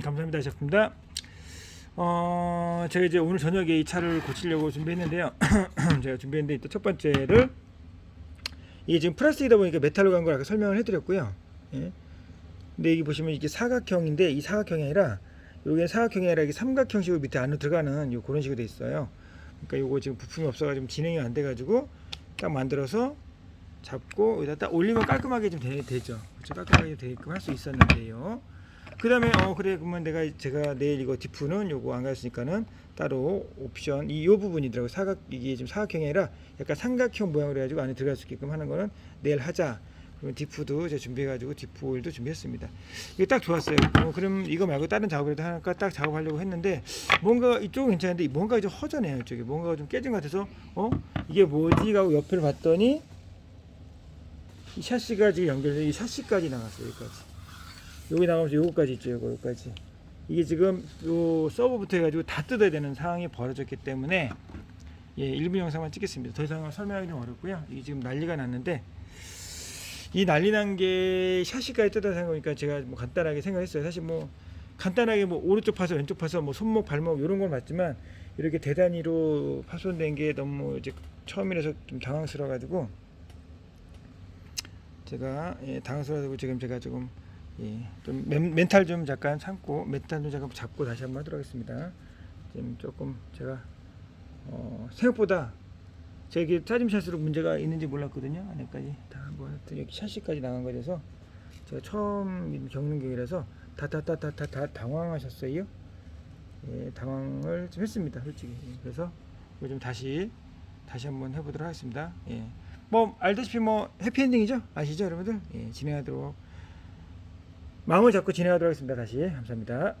감사합니다. 작품입니다. 어, 제가 이제 오늘 저녁에 이 차를 고치려고 준비했는데요. 제가 준비했는데 첫 번째를 이게 지금 플라스틱이다 보니까 메탈로 간 걸 아까 설명을 해드렸고요. 예. 근데 여기 보시면 이게 사각형인데 이 사각형이 아니라 여기는 사각형이 아니라 이게 삼각형식으로 밑에 안으로 들어가는 요 그런 식으로 돼 있어요. 그러니까 요거 지금 부품이 없어가지고 진행이 안 돼가지고 딱 만들어서 잡고 여기다 딱 올리면 깔끔하게 좀 되, 되죠. 그렇죠? 깔끔하게 되게끔 할 수 있었는데요. 그 다음에 어 그래 그러면 내가 제가 내일 이거 디프는 요거 안 갔으니까는 따로 옵션 이 요 부분이더라고 사각 이게 지금 사각형이 아니라 약간 삼각형 모양으로 해가지고 안에 들어갈 수 있게끔 하는 거는 내일 하자. 그러면 디프도 제가 준비해가지고 디프 오일도 준비했습니다. 이거 딱 좋았어요. 어, 그럼 이거 말고 다른 작업이라도 하니까 딱 작업하려고 했는데 뭔가 이쪽은 괜찮은데 뭔가 좀 허전해요. 이쪽에 뭔가가 좀 깨진 것 같아서 어 이게 뭐지 하고 옆을 봤더니 이 샤시가 지금 연결돼 이 샤시까지 나갔어요. 여기까지. 여기 나가면서 요거까지 있죠. 여기까지. 이게 지금 요 서버부터 해가지고 다 뜯어야 되는 상황이 벌어졌기 때문에 예, 일부 영상만 찍겠습니다. 더 이상 설명하기 좀 어렵고요. 이게 지금 난리가 났는데 이 난리 난 게 샤시까지 뜯어 생각하니까 제가 뭐 간단하게 생각했어요. 사실 뭐 간단하게 뭐 오른쪽 파서 왼쪽 파서 뭐 손목 발목 이런 걸 봤지만 이렇게 대단위로 파손된 게 너무 이제 처음이라서 좀 당황스러워가지고 제가 예, 당황스러워가지고 지금 제가 조금 예, 좀 멘, 멘탈 좀 잠깐 참고 멘탈 좀 잠깐 잡고 다시 한번 하도록 하겠습니다. 지금 조금 제가 어, 생각보다 제게 짜짐 샷으로 문제가 있는지 몰랐거든요. 안에까지 다뭐 하여튼 여기 샷시까지 나간 거라서 제가 처음 겪는 경이라서 다다다다다 다 당황하셨어요. 예, 당황을 좀 했습니다, 솔직히. 예, 그래서 좀 다시 다시 한번 해보도록 하겠습니다. 예. 뭐 알다시피 뭐 해피엔딩이죠, 아시죠, 여러분들? 예, 진행하도록 마음을 잡고 진행하도록 하겠습니다. 다시 감사합니다.